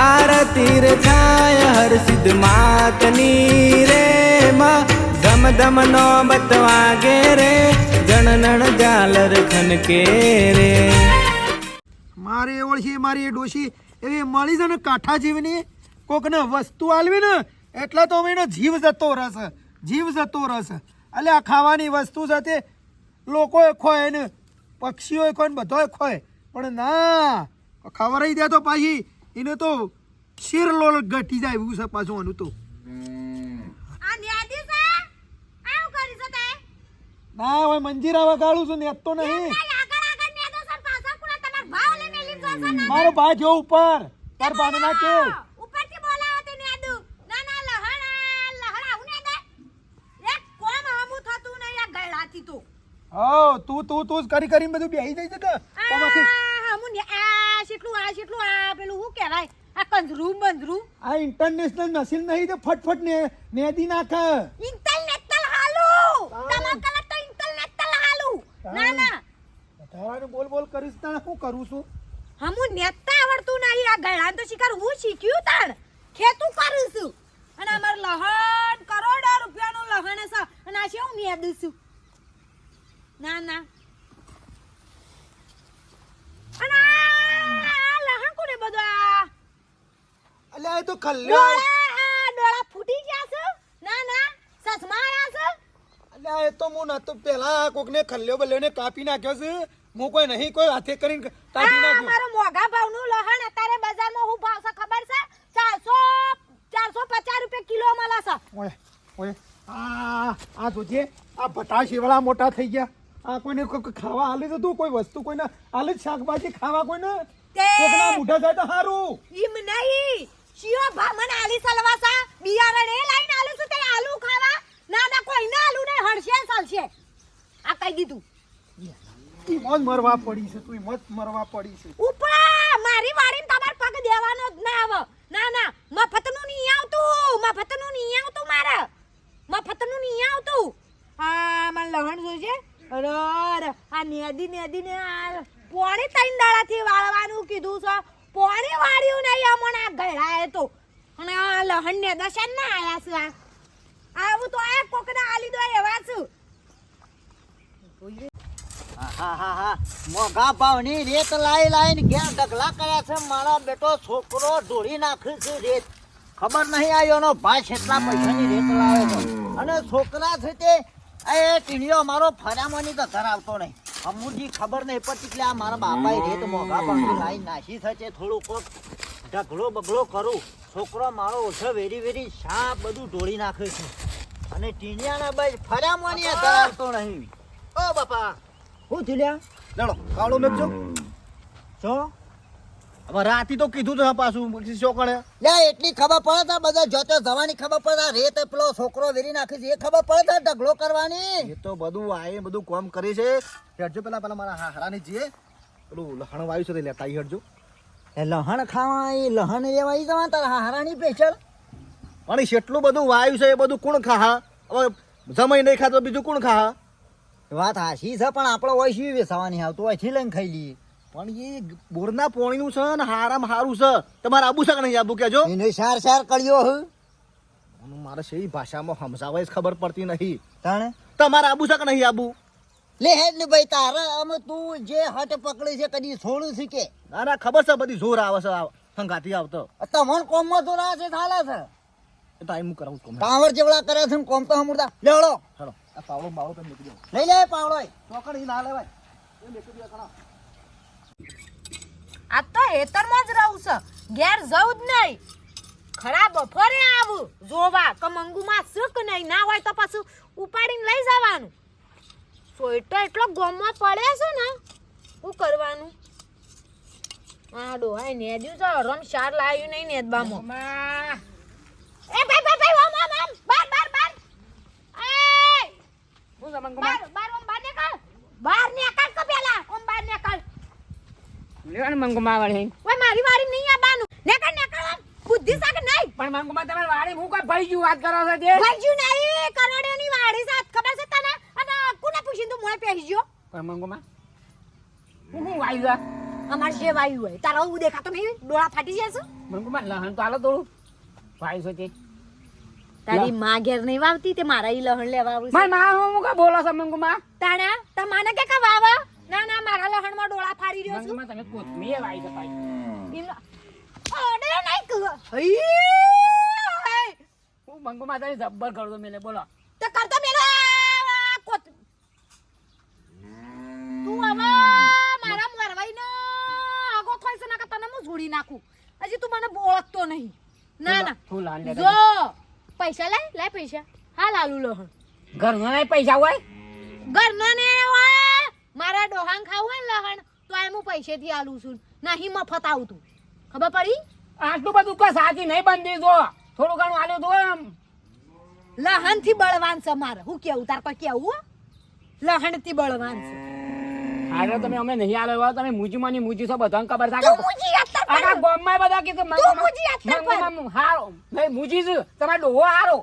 આરતી રે થાય હર સિદ્ધ માતની રે માં. ધમ ધમ નો બતવાગે રે, જણનણ ઝાલર ખનકે રે. મારે ઓળખી, મારી ડોશી એવી મળી છે ને કાંઠા જીવની, કોકને વસ્તુ આલવી ને, એટલે તો એનો જીવ જતો રસ જીવ જતો રસ એટલે આ ખાવાની વસ્તુ સાથે લોકોએ ખોય ને, પક્ષીઓએ ખોય ને બધોય ખોય. પણ ના ખબર દે તો પાછી એને તો શીર લોલ ઘટી જાય એવું છે પાછું આનું તો. ના હવે મંજીરા વગાડું છું નેત તો નહીં. મારો ભાઈ જો ઉપર. તાર બાને ના કે ઉપરથી બોલાવો તે ન્યાદુ. ના ના લહણ લહણ આવું ન્યાદે એક કોમ હમું થતું નહીં આ ગળાથી તો. હો તું તું તું કરી કરીને બધું બેહી જઈ જતા ને આ આ શીટલું આ પેલું શું કહેવાય? આ કંજરું બંજરું. આ ઇન્ટરનેશનલ મશીન નહીં તો ફટફટ ને મેદી નાખે. ઇન્ટરનેશનલ હાલુ. તમાર કલા તો ઇન્ટરનેશનલ હાલુ. ના ના. વધારાનું બોલ બોલ કરીશ તાણે શું કરું છું? હમું નેતા આવડતું નહીં. આ ગળા તો શિકાર હું શીખ્યું તાણ? ખેતું કરું છું. અને અમાર લહણ કરોડો રૂપિયાનું લહણ છે. અને આ શું મેદું છું? ના ના અને આ આ અલ્યા એ તો ડોળા ફૂટી ગયા છે? ના ના સસમા આયા છે? અલ્યા એ તો હું નતો પેલા કોકને ખલ્યો બલ્યો ને કાપી નાખ્યો છે. હું કોઈ નહીં કોઈ હાથે કરીને કાઢી નાખ્યો મારો મોઘા ભાવનું લહણ અત્યારે બજારમાં હું ભાવ છે ખબર છે? ચારસો ચારસો પચાસ રૂપિયા કિલો મળે છે. ઓય ઓય આ આ જોજે આ ભટા શેવડા મોટા થઈ ગયા. આ કોઈને કોઈ કોઈ ખાવા હાલે તો તું? કોઈ વસ્તુ કોઈને હાલે જ શાકભાજી ખાવા કોઈને? તે કોકના મુઢા જાય તો હારું. ઈમ નહીં. શિયો ભા આલી સલવાસા. બિયારણ એ લઈને આલું છું તે આલુ ખાવા. ના ના કોઈને આલુ નહીં. હળશે ને ચાલશે આ કહી દીધું. ઈ મોજ મરવા પડી છે તું મોજ મરવા પડી છે. ઉપરા મારી વાડીને તમાર પગ દેવાનો જ ના આવ. ના ના મફતનું નહીં આવતું. મફતનું નહીં આવતું મારે. મફતનું નહીં આવતું. આ મને લહણ જોઈશે. અરે, આ નેદી નેદી ને આ પોણી ત્રણ દાડાથી વાળવાનું કીધું છે. પોણી વાળ્યું નહીં આ ગળાએ તો. અને આ લહણને દર્શન ના આયા આ. આવું તો આ કોકના આલી દો એવા છું. મોઘા ભાવની રેત લાઈ લાઈને ઘેર ઢગલા કર્યા છે. મારો બેટો છોકરો ઢોળી નાખ્યું છે રેત. ખબર નહીં આવ્યો નો ભાઈ કેટલા પૈસાની રેત લાવે છે. અને છોકરા છે તે, એ ટીણીઓ મારો ફરામાંની તો ધરાવતો નહીં. અમુજી ખબર નહીં પડતી એટલે આ મારા બાપાએ રેત મોઘા ભાવની લાઈ નાખી થશે થોડુંક થોડું કોક ઢગલો બગલો કરું. છોકરો મારો ઓછો વેરી વેરી સાપ બધું ઢોળી નાખે છે. અને ટીણિયાના ભાઈ ફરામાંની તો નહીં. ઓ બાપા! હું થયું લડો કાળો મેઘજો. છો હવે રાતી તો કીધું તો પાછું છોકરે લે એટલી ખબર પડે તા બધા જોતે જવાની ખબર પડે. રેત પેલો છોકરો વેરી નાખી છે એ ખબર પડે તા ઢગલો કરવાની. એ તો બધું આય બધું કોમ કરે છે. હેડજો પેલા પેલા મારા હારાની જે પેલું લહણ વાયુ છે લેતા આવી હેડજો. એ લહણ ખાવા એ લહણ એ ઈ જવા તારા હારાની પેશલ પણ એટલું બધું વાયુ છે એ બધું કોણ ખાહા? હવે જમાઈ નહીં ખાતો બીજું કોણ ખાહા? વાત હાશી છે પણ આપણો હોય શી વેસાવાની આવતું હોય લઈને ખાઈ લઈએ. પણ એ બોરના પોણીનું છે ને હારામાં હારું છે. તમારે આબુ છે કે નહીં આબુ કેજો એને સાર સાર કર્યો હું. મારે સહી ભાષામાં સમજાવવા જ ખબર પડતી નહીં. તાણે? તમારે આબુ છે કે નહીં આબુ? લે હેડ ને ભાઈ તારા અમે તું જે હટ પકડી છે કદી છોડું છે કે? ના ના ખબર છે બધી જોર આવે છે સંગાતી આવતો. તમને કોમમાં તો આવે છે થાલા છે. હું કરાવું છું કાંવર જેવડા કરે છે કોમ તો હમુરદા લેવડો. ચલો આ પાવડો બાવડો તમે મૂકી લઈ લે પાવડો ચોકડી ના લેવાય. એ મેકી કણા આ તો હેતરમાં જ રહું છે. ઘેર જવું જ નહીં. ખરા બપોરે આવું. જોવા કે મંગુમાં સુખ નહીં. ના હોય તો પાછું ઉપાડીને લઈ જવાનું. સોઈટર એટલો ગમમાં પડે છે ને શું કરવાનું? આ ડોહાઈ નેદ્યું છે રમ શાર લાવ્યું નહીં નેદબામાં એ ભાઈ ભાઈ ભાઈ ઓમ ઓમ ઓમ બાર બાર બાર. એ! બાર બાર ઓમ બાર નીકળ. બાર નીકળ કે પેલા. ઓમ બાર નીકળ. લેવાનું મંગુમા વાળી ઓય મારી વાળી નહીં આ બાનું. નેકળ નેકળ બુદ્ધિ સાક નહીં. પણ મંગુમા તમારી વાળી હું કોઈ ભાઈ વાત કરો છો તે? ભાઈજુ નહીં કરોડોની વાળી સાથ ખબર છે તને? અને કોને પૂછીને તું મોય પહેરી ગયો? પણ મંગુમા હું હું વાયુ અમારે જે વાયુ હોય તારા હું દેખાતો નહીં ડોળા ફાટી જશે મંગુમાં લહણ તો આલો થોડું. વાયુ છે તે. તારી માં ઘેર નહીં વાવતી તે મારા ઈ લહણ લેવા આવું. મારમાં હું કા બોલો છો મંગુમાં તાણા તા માને કે કા વાવા? ના ના મારા લહણમાં ડોળા ફાડી રહ્યો છું. તમે કોથમીએ વાઈ ભાઈ. અરે નહીં કહો હઈ! હું મંગુમાં તને જબ્બર કરતો મેલે બોલો. તે કરતો મેલે. કોત તું હવે મારા મરવાઈનો આગો થઈ છે ના કે તને હું જોડી નાખું. હજી તું મને ઓળખતો નહીં. ના ના. જો. પૈસા લાય લાય પૈસા. હા લાલુ લહણ. ઘરનો નહીં પૈસા હોય? ઘરના ને હોય. મારા ડોહાંગ ખાવું હોય ને લહણ તો એમ હું પૈસેથી આલું છું. નહીં મફત આવતું. ખબર પડી? આટલું બધું કા સાચી નહીં બંધી જો. થોડું ઘણું આલ્યું તો એમ. લહણથી બળવાન છે મારે. હું કેવું? તાર પર કેવું લહણથી બળવાન છે. હારે તમે અમે નહીં આલો હોય તમે મુજી માની મુજી છો બધાને ખબર તું થાય મુજી અત્તર આખા પર. ગામમાં બધા કીધું તું મુજી અત્તર પર. હારો. નહીં મુજી છે. તમારે ડોહો હારો.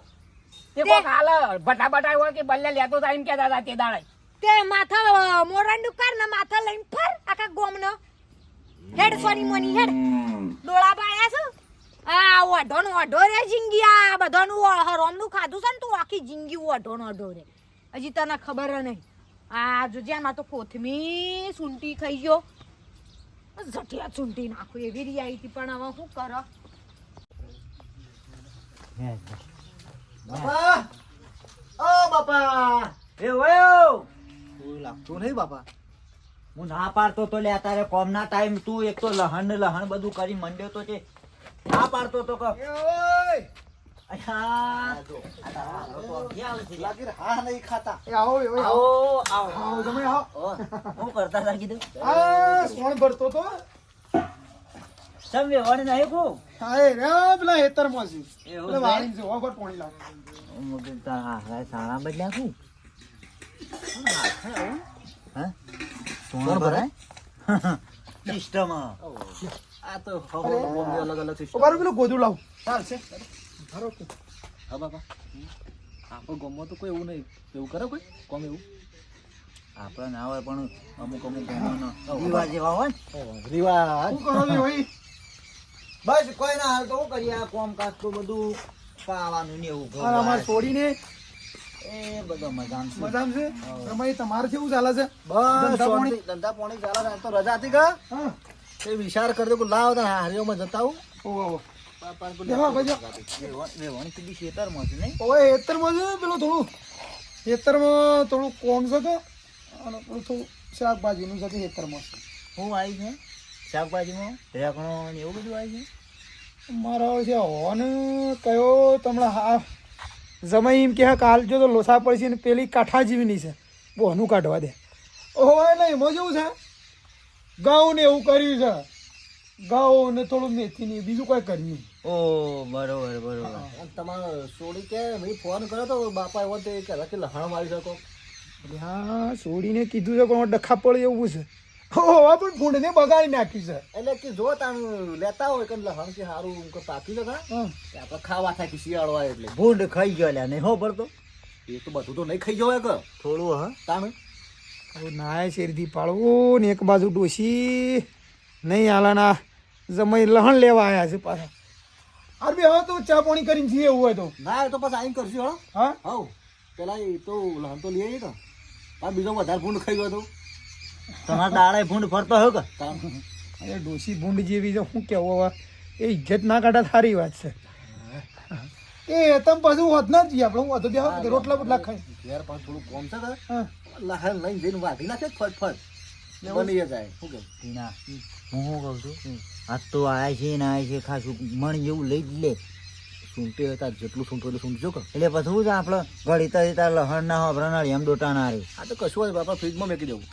તે કોક હાલ બટા બટા હોય કે બલ્લે લેતો થાય એમ કહેતા હતા તે દાડે તે માથા મોરાંડું કર ને માથા લઈને ફર આખા ગોમનો. હેડ સોની મોની હેડ ડોળા પાડ્યા છે? આ ઓઢો નો ઓઢો રે જિંગી આ બધાનું હરોમનું ખાધું છે ને તું આખી જિંગી ઓઢો નો ઓઢો રે. હજી તને ખબર નહીં. આ જોજે આમાં તો કોથમી સુંટી ખાઈ ગયો. જટિયા સુંટી નાખું એવી રી હતી પણ હવે શું કરો? બાપા! ઓ બાપા! એ વયો લાગતું નહીં બાપા? હું ના પાડતો તો લે તારે કોમના ટાઈમ તું એક તો લહણ ને લહણ બધું કરી મંડ્યો તો છે ના પાડતો તો કે એ ઓય! અચ્છા. આ તારા હાલો તો ક્યાં આવશે? લાગી રે, હા નહીં ખાતા. એ આવો એ ઓય, આવો. આવો આવો. આવો તમે આવો. ઓ, હું કરતા હતા કીધું આ સોણ ભરતો તો. સમ વેવાણ નહીં કો હા એ રે પેલા હેતરમાં છે. એવું પેલા છે? વાળીને છે વગર પાણી લાગે. હું કીધું તારા હારા સારા બદલ્યા સોણ ભરાય? સિસ્ટમ આ તો અલગ અલગ સિસ્ટમ બારું પેલું ગોદું લાવ. ચાલશે કે. હા બાપા. આપણો ગમો તો કોઈ એવું નહીં. એવું કરે કોઈ? કોમ એવું? આપણે ના હોય પણ અમુક અમુક ગામોનો રિવાજ એવા હોય રિવાજ શું કરો ભાઈ? બસ કોઈ ના હાલ તો શું કરીએ. આ કોમકાજ તો બધું પાવાનું ને એવું અમારે છોડીને એ બધો મજામ છે. મજામ છે? તમારી તમારે કેવું ચાલે છે? બસ ધંધા પાણી? ધંધા પાણી ચાલે છે. તો રજા હતી કા? હા. તે વિચાર કરજો કે લાવ તને હારીઓમાં જતા આવું. ઓહો ખેતરમાં થોડું. કોમ છે કે અને થોડું શાકભાજીનું છે છે. શું આવી છે. શાકભાજીમાં? રેકણો એવું બધું આવી છે? મારો છે હોન કયો તમને હા જમાઈ એમ કે કાલ જો તો લોસા પડશે ને પેલી કાંઠા જેવીની છે. બોનું કાઢવા દે. હોય ને એમાં જેવું છે? ઘઉં ને એવું કર્યું છે. ઘઉં ને થોડું મેથી ને બીજું કોઈ કર્યું નહીં. ઓ બરોબર બરોબર. તમારો સોડી કે ભાઈ ફોન કર્યો તો બાપા એવો તે કે કે લહાણ મારી શકો. હા સોડીને કીધું છે પણ ડખા પડે એવું છે. હવે પણ ફૂંડને બગાડી નાખી છે. એટલે કે જો તમે લેતા હોય કે લહણ કે સારું કે પાકી છે કા હા કે આપણે ખાવા થાય કે એટલે. ભૂંડ ખાઈ ગયો લ્યા નહીં હો પડતો? એ તો બધું તો નહીં ખાઈ જવાય કે. થોડું હા. તામે નાય શેરથી પાડવું ને એક બાજુ ડોસી નહીં આલાના જમાઈ લહણ લેવા આવ્યા છે પાછા. અરે બે હવે તો ચા પાણી કરીને જઈએ એવું હોય તો. ના એ તો પછી આઈને કરશું હો. હા? પેલા એ તો લહણ તો લઈ આવીએ તો. આ બીજો વધારે ભૂંડ ખાઈ ગયો તો. તમારા દાડા ભૂંડ ફરતો હોય કે. અરે ડોસી ભૂંડ જેવી છે શું કેવો હવે એ ઇજ્જત ના કાઢા સારી વાત છે. એ તમે પાછું હોત ના જઈએ આપણે હું હતો બે રોટલા બોટલા ખાઈ. ઘેર પાછું થોડું કોમ છે હા. લઈને જઈને વાઢી નાખે ફટ ફટ. બની જાય. શું કે ટીના. હું શું કહું છું? આજ તો આયા છે ને આયા છે ખાસું મણ જેવું લઈ જ લે. સૂંટે હતા જેટલું સૂંટો એટલું સૂંટજો કે. એટલે પછી શું છે આપણે લહણ ના હોય નળી એમ ડોટા ના રે આ તો કશું હોય બાપા ફ્રીજમાં મેકી દેવું.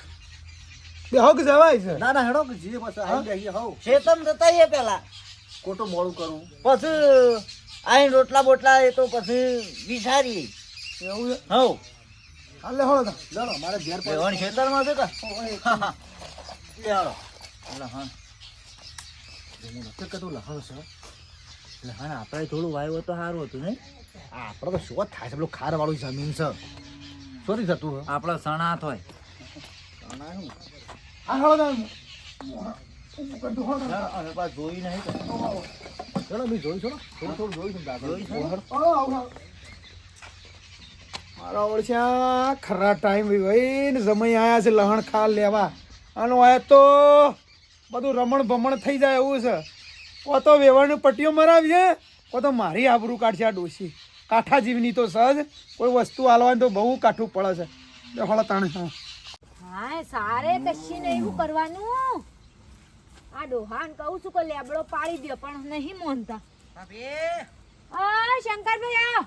બે હક જવાય છે. ના ના હેડો કે જીએ પછી આવી બેસીએ હવ શેતમ જતા એ પેલા. ખોટું મોડું કરું. પછી આઈને રોટલા બોટલા એ તો પછી વિસારી એવું છે? હવ હાલે હળો તા. ચાલો મારે ઘેર પર વેવણ ખેતરમાં છે કે? લે હાલો લહણ હું. નથી કહેતો લહણ છે લહણ આપણે થોડું વાયુ તો સારું હતું નહીં? આ આપણે તો શું થાય છે પેલું ખાર વાળું જમીન છે. સોરી થતું હે આપણે સણાત હોય. સણા તા અને પાછું જોઈ નહીં. ચલો બી જોઈ છો થોડું થોડું જોઈ છું છે? આવો, આવો, આવો. મારા ઓળખ્યા ખરા ટાઈમ ભાઈ સમય આયા છે લહણ ખા લેવા. આનો આયા તો બધું રમણ ભમણ થઈ જાય એવું છે. કો તો વેવણની પટ્ટીઓ મરાવીએ કો તો મારી આબરૂ કાઢશે આ ડોશી. કાઠા જીવની તો સહજ કોઈ વસ્તુ હાલવાની તો બહુ કાઠું પડે છે. દેખોળો તાણે હા. હા સારે કશી ને એવું કરવાનું. આ ડોહાન કહું છું કે લેબડો પાડી દે પણ નહીં મોનતા. આ શંકરભાઈ આ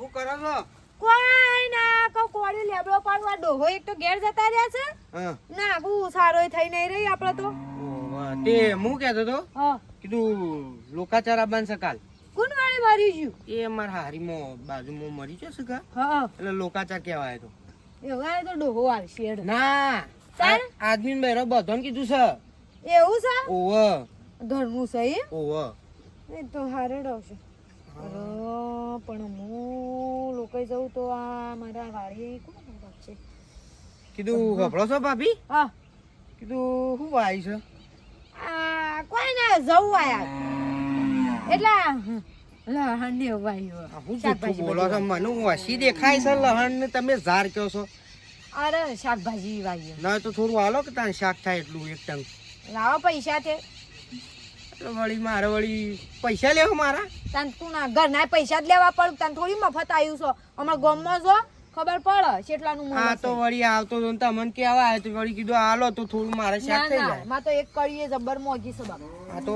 શું કરો છો? કોઈ ના કહું કોડી લેબડો પાડવા ડોહો એક તો ઘેર જતા રહ્યા છે. ના બહુ સારો થઈ નહીં રહી આપણે તો. તે હું કહેતો તો હા. કીધું લોકાચાર બનશે કાલ. કોણ વાળી મરી ગયું? એ મારા હારીમાં બાજુમાં મરી ગયો છે કા? હા. એટલે લોકાચાર કહેવાય તો. એવા તો ડોહો આવશે હેડ. ના તાર? આદમી બેરો બધાને કીધું છે. એવું છે? ઓવ. ઘરનું છે એમ? ઓવ. એ તો હારે આવશે. અરે પણ હું લોકો જવું તો આ મારા વાડીએ કોણ છે? કીધું ગભરો છો ભાભી? હા. કીધું શું વાય છે? આ કોઈ ના જવું આયા એટલે લહણ ને વાયું હું જુઠ્ઠું બોલો છો મને વસી દેખાય છે લહણ ને તમે ઝાર કહો છો. અરે શાકભાજી વાયું ના તો થોડું હાલો કે તાન શાક થાય એટલું એક લાવો પૈસા તે. વળી મારે વળી પૈસા લેવો મારા? તને તું ના ઘરના પૈસા જ લેવા પડે. તને થોડી મફત આવ્યું છો. હમણાં ગામમાં જો ખબર પડે કેટલાનું મૂલ્ય તો વળી આવતો તો તમને કેવા આવ્યો તો વળી કીધું હાલો તો થોડું મારે શાક થઈ જાય. માં તો એક કડીએ જબ્બર મોગી છે બાબા આ તો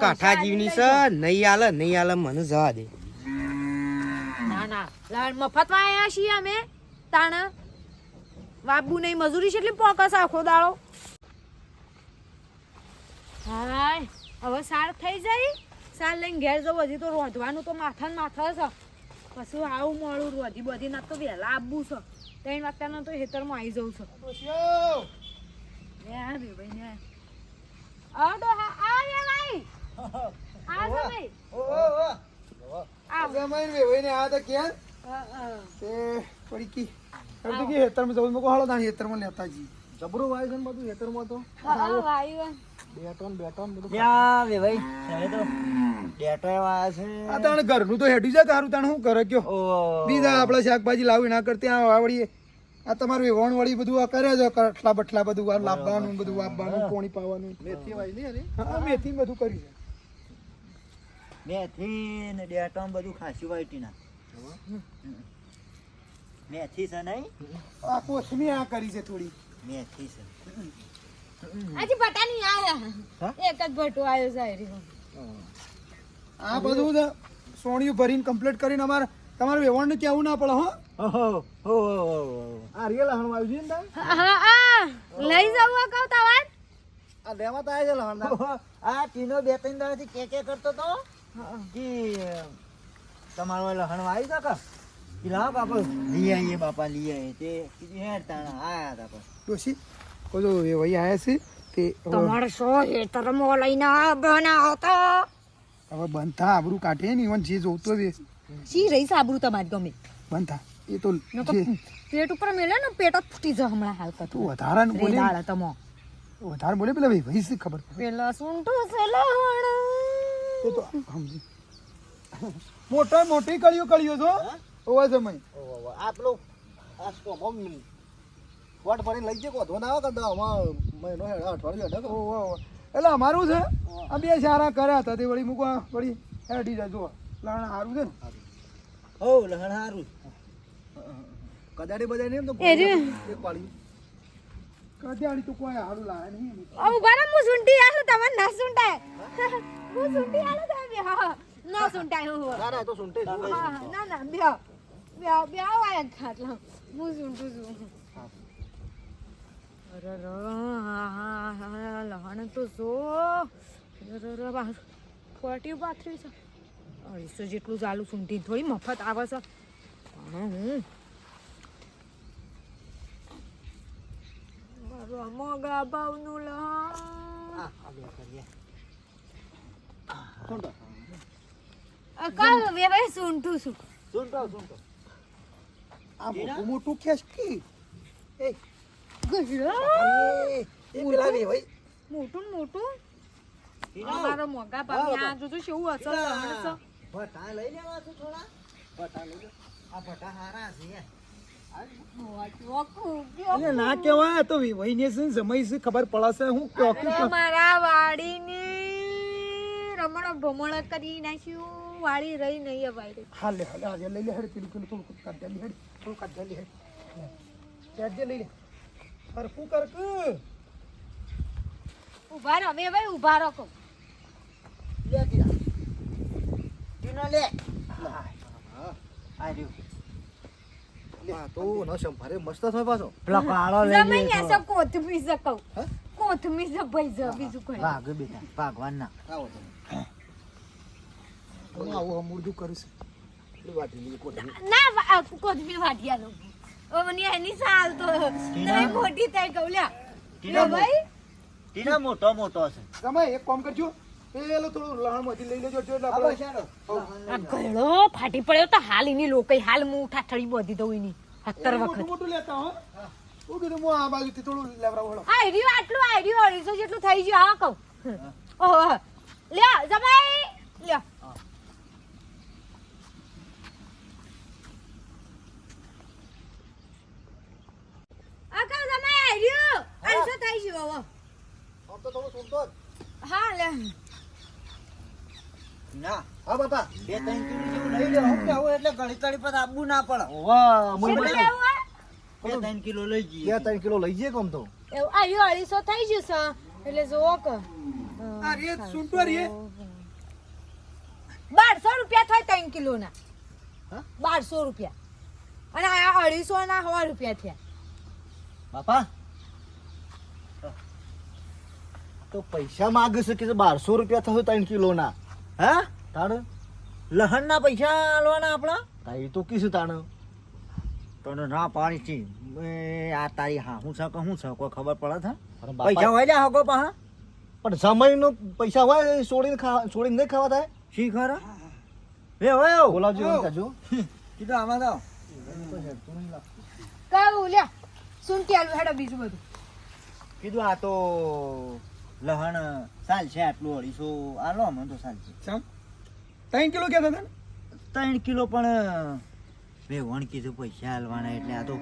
કાઠા જીવની છે. નહીં આલે નહીં આલે મને જવા દે. ના ના. લહણ મફતમાં આવ્યા છીએ અમે તાણા. બાબુ નહીં મજૂરી છે એટલે પોકસ આખો દાડો. હાય હવે સાર થઈ જાય. સાર લઈને ઘેર જવું હજી તો રોધવાનું તો માથા ને માથા છે. પછી આવું મળું રોધી બધી ના તો વહેલા આવવું છે. ત્રણ વાગતાના તો હેતરમાં આવી જવું છે. લે આ બે ભાઈ ને આ ડોહા આ રે ભાઈ. આ આ જમાઈને વેવાઈને આ તો હા. તે પડી કી કે કી હેતરમાં જવું મૂકો હાલો તાણે હેતરમાં લેતા જી જબરું વાય છે ને બધું ખેતરમાં તો હા, વાયુ. બેટોન ને બધું યા વે ભાઈ. હવે તો ડેટો આવ્યા છે આ તાણે ઘરનું તો હેડ્યું છે તારું તાણે શું કરે કયો? બીજા આપણે શાકભાજી લાવી ના કરતી આ વાવડી આ તમારું વેવણ વળી બધું આ કરે છે કઠલા બઠલા બધું આ લાવવાનું બધું આપવાનું પોણી પાવાનું. મેથી વાય નહીં એની હા મેથી બધું કર્યું છે. મેથી ને ડેટો બધું ખાસી વાયટી ના. મેથી છે નહીં? આ કોથમી આ કરી છે થોડી. મેથી છે. આજે બટાની આયા. એક જ ભટો આવ્યો છે આ બધું સોણિયું ભરીને કમ્પ્લીટ કરીને અમારે તમારે વેવણને કેવું ના પડે હો. ઓહો હો આ રિયલ લહણ વાયું છે ને? હા હા લઈ જવું કહું તવાન આ લેવા તો આવે છે લહણ તાર. આ ટીનો બે ત્રણ દાડાથી કે કે કરતો તો. કે તમારો લહણ વાઈ કા કા? કે લાવ બાપા લઈ આવીએ બાપા લઈ આવીએ તે કીધું તાણા આયા પણ ડોશી છે તમારે સો હેતરમાં લઈને બનાવો તો હવે બનતા આબરું કાઢે ને ઈવન જે જોતો છે. સી રહી સાબરું તમારી ગમે? બનતા એ તો પેટ ઉપર મેલે ને પેટ જ ફૂટી જાય હમણાં હાલ તું વધારા નું બોલે. રેદાળ તમો. વધારે બોલે પેલા ભાઈ ભાઈ ખબર? પેલા સુંટો છે લહણ. એ તો સમજી મોટો મોટી કળિયો કળિયો છો ઓવા સમય ઓહો, આ પેલું મમ્મી વોટ ભરી લઈ જાય કોધો ના આવે કદા આમાં મહિનો હેડ અઠવાડિયું હેડે ઓવા ઓવા એટલે અમારું છે. આ બે સારા કર્યા હતા તે વળી મૂકવા વળી હેડી જાય જો લાણ સારું છે ને. હો લહણ હારું. કદાડી બજાડી એમ તો એક પાડી. કદ્યાળી તો કોઈ હારું લાવે નહીં. ઓ બરાબર હું સુંટી આલું તમને ના સુંટાય. હું સુંટી આલું તમે હા. ના સુંટાય હું ના ના તો સુનતે ના ના બ્યા બ્યા બ્યા વાયા ખાટલા. હું સુંટું છું. અરે ર હા હા હા લહણ તો જો. અરે ર બહાર ફોર્ટી પાથરી છે. અઢીસો જેટલું ચાલુ સુંટી થોડી મફત આવે છે. મારું મોગા ભાવનું લહણ કાલ વેવાય સુંટું છું. સુનતો સુનતો આ મોટું મોટું એ પેલા વેવાઈ મોટું ને મોટું? મારો મોગા ભાભી આ જોજો શું અસર છે ભટા લઈ લેવા છે થોડા? ભટા લઈ લે. આ ભટા હારા છે. એટલે ના કેવા તો વહીને છે જમાઈ છે ખબર પડશે હું કયો કે અરે મારા વાડીની રમણ ભમણ કરી નાખ્યું વાડી રહી નહીં અવાય. હાલ લે હાલ લઈ લે હેડ પેલું પેલું થોડું કાઢ લે હેડ થોડું કાઢ લે હેડ. કાઢ દે લઈ લે. કરકું કર કે ઊભા રહો અમે ભાઈ ઊભા રહો કો લે કીધા જીનો લે. આ રહ્યું. હા તો ન સંભારે મસ્ત થાય પાછો. પેલા કાળો જમાઈ ને એસો કોથમીર છે કહું. કોથમીર ભાઈ છે, બીજું કઈ ભાગ બેટા ભાગવાન ના આવો તો આવું હમુરદું કરું છું પેલી વાટી લઈએ ના વા- આ કોથમીર વાટિયા ઓ મને એની સાલ તો નહીં મોટી થઈ કહું લ્યા. ભાઈ. ટીનો મોટો મોટો છે તમે એક કામ કરજો. પેલું થોડું લહણમાંથી લઈ લેજો એટલે આપણે ગળો ફાટી પડ્યો તો હાલ એની લોકઈ હાલ હું ઠાઠડી બોધી દઉં એની. સત્તર વખત. મોટું લેતા હો. હું કીધું હું આ બાજુથી થોડું લેવડાવું હળો. આઈડિયો આટલું આઈડિયો અઢીસો જેટલું થઈ ગયું હા કહું. ઓહો લ્યો જમાઈ. લ્યો. આ જમાઈ આઈડિયો અઢીસો થઈ ગયું હવે તો થોડું સુનતો હા લે ના હા બાપા બે ત્રણ કિલો જેવું લઈ લે. હું કેવું એટલે ઘડી તળી પર આપવું ના પડે. વાહ કેટલું બે ત્રણ કિલો લઈ બે ત્રણ કિલો લઈ જઈએ કોમ તો. એવું આઈડિયો અઢીસો થઈ ગયું છે. એટલે જોવો કે. આ રે સૂંટો રે બારસો રૂપિયા થાય ત્રણ કિલોના. હા? બારસો રૂપિયા. અને આ અઢીસો ના સો રૂપિયા થયા. બાપા તો પૈસા માગે છે કે બારસો રૂપિયા થશે ત્રણ કિલો ના હા? તાણ? લહણના પૈસા આલવાના આપણા? તાઈ તો કીશું તાણ. તને ના પાડી છે. એ આ તારી હા હું છે કે હું છે? કોઈ ખબર પડે છે? પૈસા હોય જા હકો પાહા પણ સમયનો પૈસા હોય છોડીને ખા છોડીને નહીં ખાવા થાય? શી ખરા? એ હોય બોલાવજો કહેજો. કીધું આમાં તો કાવ લ્યા. સુનતી આલું હેડો બીજું બધું. કીધું આ તો લહણ ચાલ છે આટલું અઢીસો આ મને તો ચાલ છે. ચમ ત્રણ કિલો કહેતા હતા ત્રણ કિલો પણ બે વણ કીધું પૈસા હાલવાના એટલે આ તો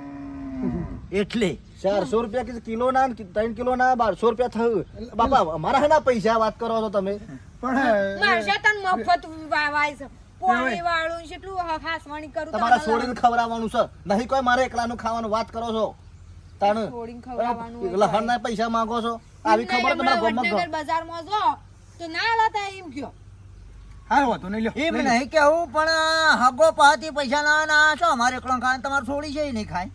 એટલે. ચારસો રૂપિયા કીધું કિલો ના ત્રણ કિલો ના બારસો રૂપિયા થયું. બાપા અમારા ના પૈસા વાત કરો છો તમે. પણ મફત વાવાય છે. પોણી વાળું કેટલું હાસવાણી કરું તમારા છોડીને ખવડાવવાનું છે. નહીં કોઈ મારે એકલાનું ખાવાનું વાત કરો છો. તાણ લહણ ના પૈસા માંગો છો? આવી ખબર તમારા ગામમાં બજારમાં જો તો ના લાતા એમ કયો હા વાંધો નહીં લ્યો એમ નહીં કેવું પણ હગો પાથી પૈસા લાવવાના છો અમારે એકલો ખાય તમારે છોડી છે નહીં ખાય.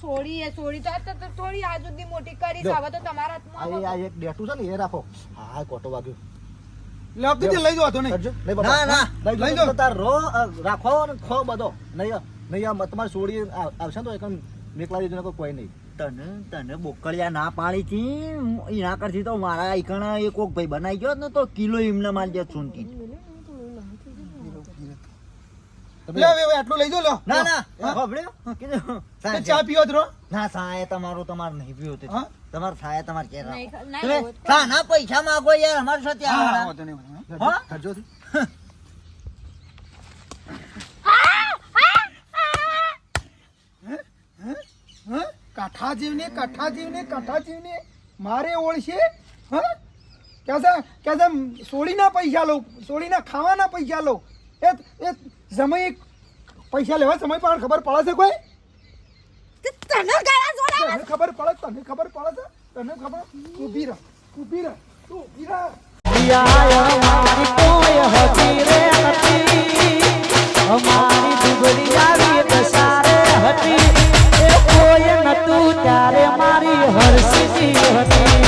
સોડી એ સોડી તો તો- તો થોડી આ સુધી મોટી કરી જો. તો તમારા હાથમાં આ આ એક બેઠું છે ને એ રાખો. હા કોટો વાગ્યો. લઈ તો નહીં. ના, ના. લઈ તાર રો રાખો ને ખો બધો. નહીં નહીં આ તમારે છોડી આવશે તો એકમ મેકલા દીધું ને કોઈ નહીં. તને તને બોકળિયા ના પાડી થી એના કરતી તો મારા ઈકણા એ કોક ભાઈ બનાવી ગયો ને તો કિલો એમને માલ દે ચૂંટી પૈસા માંગો યાર અમારી હ? કાઠા જીવને કાઠા જીવને કાઠા જીવને મારે ઓળશે? હ? કેસે કેસે સોળીના પૈસા લઉં સોળીના ખાવાના પૈસા લઉં એ એ સમય પૈસા લેવા સમય પણ ખબર પડે છે કોઈ? તને તને ખબર પડે તને ખબર પડે છે? તને ખબર? ઊભી રહ ઊભી રહ તું ઊભી રહ. અમારી કોઈ હતી અમારી દુબળી આવી હતી. એ ઓય નતું ત્યારે મારી હરસી હતી.